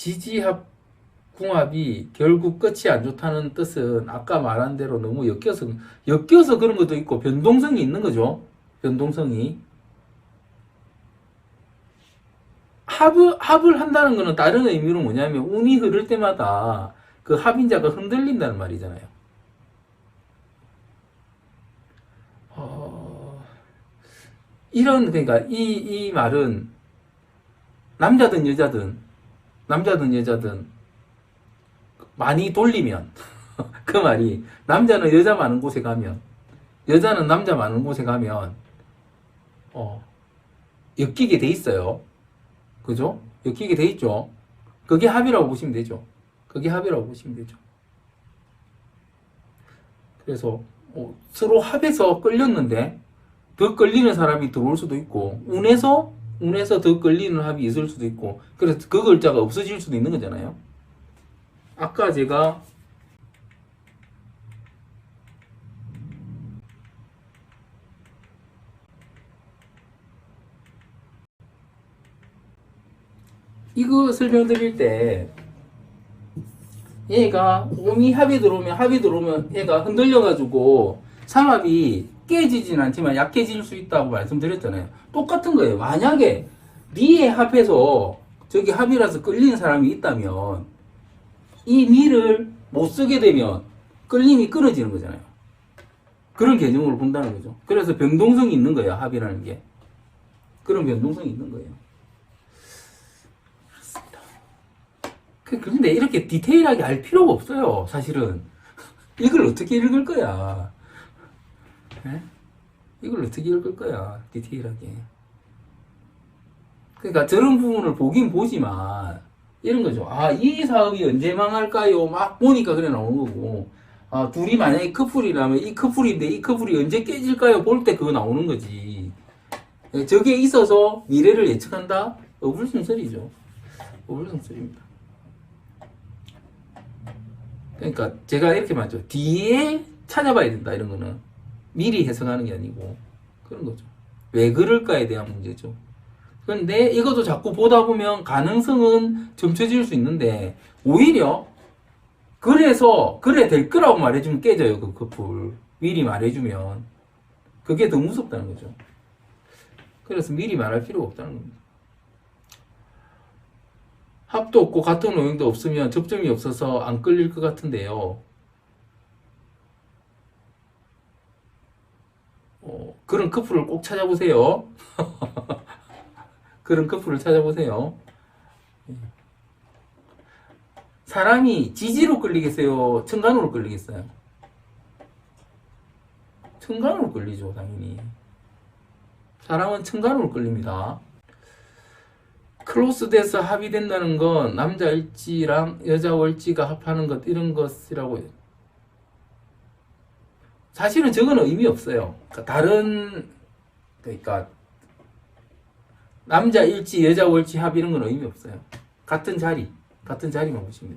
지지합 궁합이 결국 끝이 안 좋다는 뜻은 아까 말한 대로 너무 엮여서 엮여서 그런 것도 있고 변동성이 있는 거죠. 변동성이 합을 합을 한다는 거는 다른 의미로 뭐냐면 운이 흐를 때마다 그 합인자가 흔들린다는 말이잖아요. 어, 이런 그러니까 이 이 말은 남자든 여자든 남자든 여자든 많이 돌리면 그 말이 남자는 여자 많은 곳에 가면 여자는 남자 많은 곳에 가면 어 엮이게 돼 있어요. 그죠? 엮이게 돼 있죠. 그게 합이라고 보시면 되죠. 그게 합이라고 보시면 되죠. 그래서 어, 서로 합해서 끌렸는데 더 끌리는 사람이 들어올 수도 있고 운에서 운에서 더 끌리는 합이 있을 수도 있고 그래서 그 글자가 없어질 수도 있는 거잖아요. 아까 제가 이거 설명드릴 때 얘가 오미 합이 들어오면 합이 들어오면 얘가 흔들려 가지고 삼합이 깨지진 않지만 약해질 수 있다고 말씀드렸잖아요. 똑같은 거예요. 만약에 미에 합해서 저기 합이라서 끌리는 사람이 있다면 이 미를 못 쓰게 되면 끌림이 끊어지는 거잖아요. 그런 개념으로 본다는 거죠. 그래서 변동성이 있는 거예요. 합이라는 게. 그런 변동성이 있는 거예요. 그- 그런데 이렇게 디테일하게 알 필요가 없어요. 사실은. 이걸 어떻게 읽을 거야? 예? 이걸 어떻게 읽을 거야? 디테일하게. 그러니까 저런 부분을 보긴 보지만 이런 거죠. 아, 이 사업이 언제 망할까요? 막 보니까 그래 나오는 거고. 아, 둘이 만약에 커플이라면 이 커플인데 이 커플이 언제 깨질까요? 볼 때 그거 나오는 거지. 예, 저게 있어서 미래를 예측한다? 어불성설이죠. 어불성설입니다. 그러니까 제가 이렇게 말죠. 뒤에 찾아봐야 된다 이런 거는 미리 해석하는 게 아니고 그런 거죠. 왜 그럴까에 대한 문제죠. 그런데 이것도 자꾸 보다 보면 가능성은 점쳐질 수 있는데 오히려 그래서 그래 될 거라고 말해주면 깨져요 그 커플 미리 말해주면 그게 더 무섭다는 거죠. 그래서 미리 말할 필요가 없다는 겁니다. 합도 없고 같은 오행도 없으면 접점이 없어서 안 끌릴 것 같은데요. 어, 그런 커플을 꼭 찾아보세요. 그런 커플을 찾아보세요. 예. 사람이 지지로 끌리겠어요? 천간으로 끌리겠어요? 천간으로 끌리죠, 당연히. 사람은 천간으로 끌립니다. 클로스돼서 합의된다는 건 남자 일지랑 여자 월지가 합하는 것 이런 것이라고. 사실은 저거는 의미 없어요. 그러니까 다른 그러니까 남자 일지 여자 월지 합 이런 건 의미 없어요. 같은 자리 같은 자리만 보시면.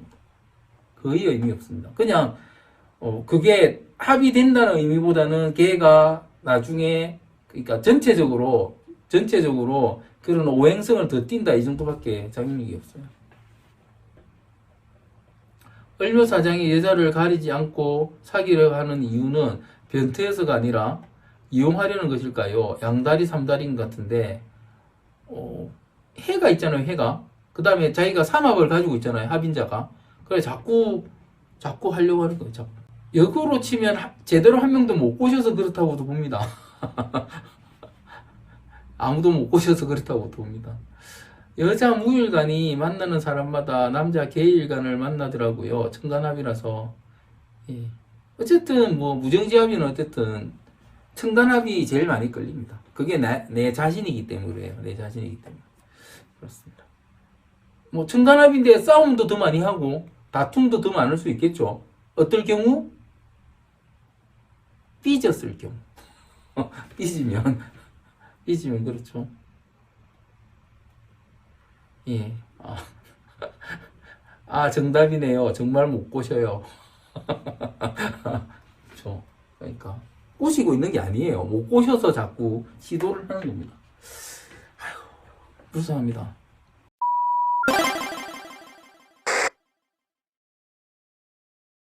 거의 의미 없습니다. 그냥 어 그게 합의된다는 의미보다는 걔가 나중에 그러니까 전체적으로 전체적으로 그런 오행성을 더 띈다 이 정도밖에 작용력이 없어요. 을묘 사장이 여자를 가리지 않고 사귀려 하는 이유는 변태여서가 아니라 이용하려는 것일까요? 양다리 삼다리인 것 같은데 어, 해가 있잖아요 해가 그 다음에 자기가 삼합을 가지고 있잖아요 합인자가 그래 자꾸 자꾸 하려고 하는 거예요 역으로 치면 하- 제대로 한 명도 못 꼬셔서 그렇다고도 봅니다 아무도 못 꼬셔서 그렇다고 봅니다. 여자 무일간이 만나는 사람마다 남자 개일간을 만나더라고요. 청간합이라서. 예. 어쨌든 뭐 무정지합이는 어쨌든 청간합이 제일 많이 끌립니다. 그게 나, 내 자신이기 때문에 그래요. 내 자신이기 때문에. 그렇습니다. 뭐 청간합인데 싸움도 더 많이 하고 다툼도 더 많을 수 있겠죠. 어떨 경우? 삐졌을 경우. 삐지면 삐지면 그렇죠. 예. 아, 아 정답이네요. 정말 못 꼬셔요. 그렇죠. 그러니까 꼬시고 있는 게 아니에요. 못 꼬셔서 자꾸 시도를 하는 겁니다. 아휴, 불쌍합니다.